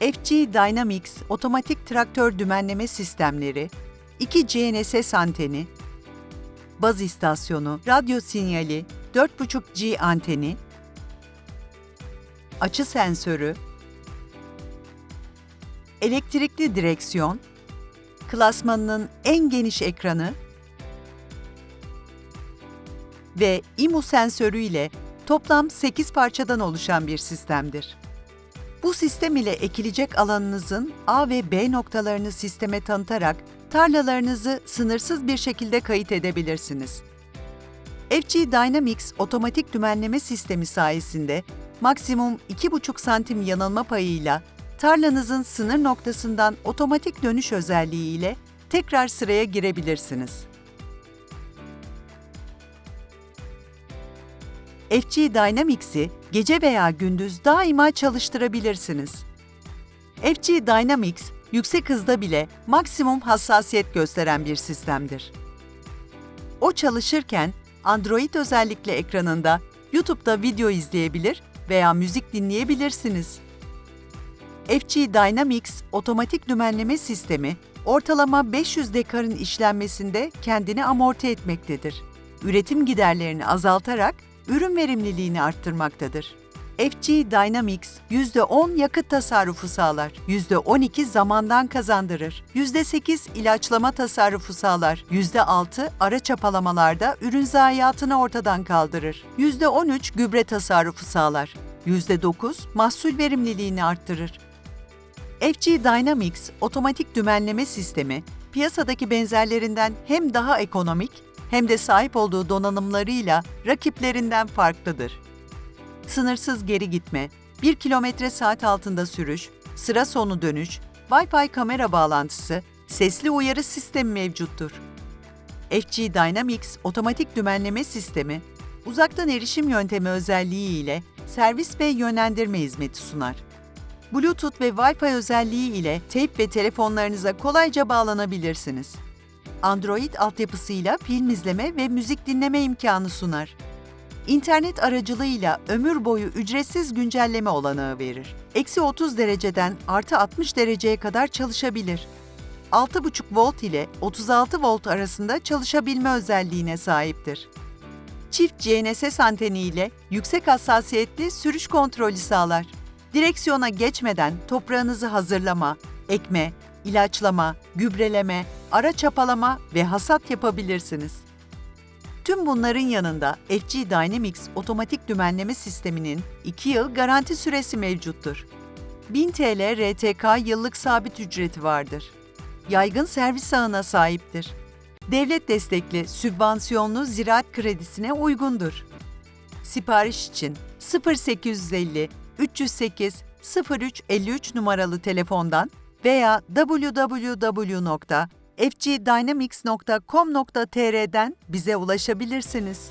FG Dynamics otomatik traktör dümenleme sistemleri, 2 GNSS anteni, baz istasyonu, radyo sinyali, 4.5G anteni, açı sensörü, elektrikli direksiyon, klasmanının en geniş ekranı ve IMU sensörü ile toplam 8 parçadan oluşan bir sistemdir. Bu sistem ile ekilecek alanınızın A ve B noktalarını sisteme tanıtarak tarlalarınızı sınırsız bir şekilde kayıt edebilirsiniz. FG Dynamics otomatik dümenleme sistemi sayesinde maksimum 2,5 santim yanılma payıyla tarlanızın sınır noktasından otomatik dönüş özelliği ile tekrar sıraya girebilirsiniz. FG Dynamics'i gece veya gündüz daima çalıştırabilirsiniz. FG Dynamics, yüksek hızda bile maksimum hassasiyet gösteren bir sistemdir. O çalışırken Android özellikle ekranında YouTube'da video izleyebilir veya müzik dinleyebilirsiniz. FG Dynamics otomatik dümenleme sistemi ortalama 500 dekarın işlenmesinde kendini amorti etmektedir. Üretim giderlerini azaltarak ürün verimliliğini arttırmaktadır. FG Dynamics %10 yakıt tasarrufu sağlar, %12 zamandan kazandırır, %8 ilaçlama tasarrufu sağlar, %6 ara çapalamalarda ürün zayiatını ortadan kaldırır, %13 gübre tasarrufu sağlar, %9 mahsul verimliliğini arttırır. FG Dynamics otomatik dümenleme sistemi piyasadaki benzerlerinden hem daha ekonomik hem de sahip olduğu donanımlarıyla rakiplerinden farklıdır. Sınırsız geri gitme, 1 kilometre saat altında sürüş, sıra sonu dönüş, Wi-Fi kamera bağlantısı, sesli uyarı sistemi mevcuttur. FG Dynamics otomatik dümenleme sistemi, uzaktan erişim yöntemi özelliği ile servis ve yönlendirme hizmeti sunar. Bluetooth ve Wi-Fi özelliği ile teyp ve telefonlarınıza kolayca bağlanabilirsiniz. Android altyapısıyla film izleme ve müzik dinleme imkanı sunar. İnternet aracılığıyla ömür boyu ücretsiz güncelleme olanağı verir. Eksi 30 dereceden artı 60 dereceye kadar çalışabilir. 6,5 volt ile 36 volt arasında çalışabilme özelliğine sahiptir. Çift GNSS anteni ile yüksek hassasiyetli sürüş kontrolü sağlar. Direksiyona geçmeden toprağınızı hazırlama, ekme, ilaçlama, gübreleme, ara çapalama ve hasat yapabilirsiniz. Tüm bunların yanında FG Dynamics otomatik dümenleme sisteminin 2 yıl garanti süresi mevcuttur. 1000 TL RTK yıllık sabit ücreti vardır. Yaygın servis ağına sahiptir. Devlet destekli sübvansiyonlu ziraat kredisine uygundur. Sipariş için 0850 308 0353 numaralı telefondan veya www.fgdynamics.com.tr'den bize ulaşabilirsiniz.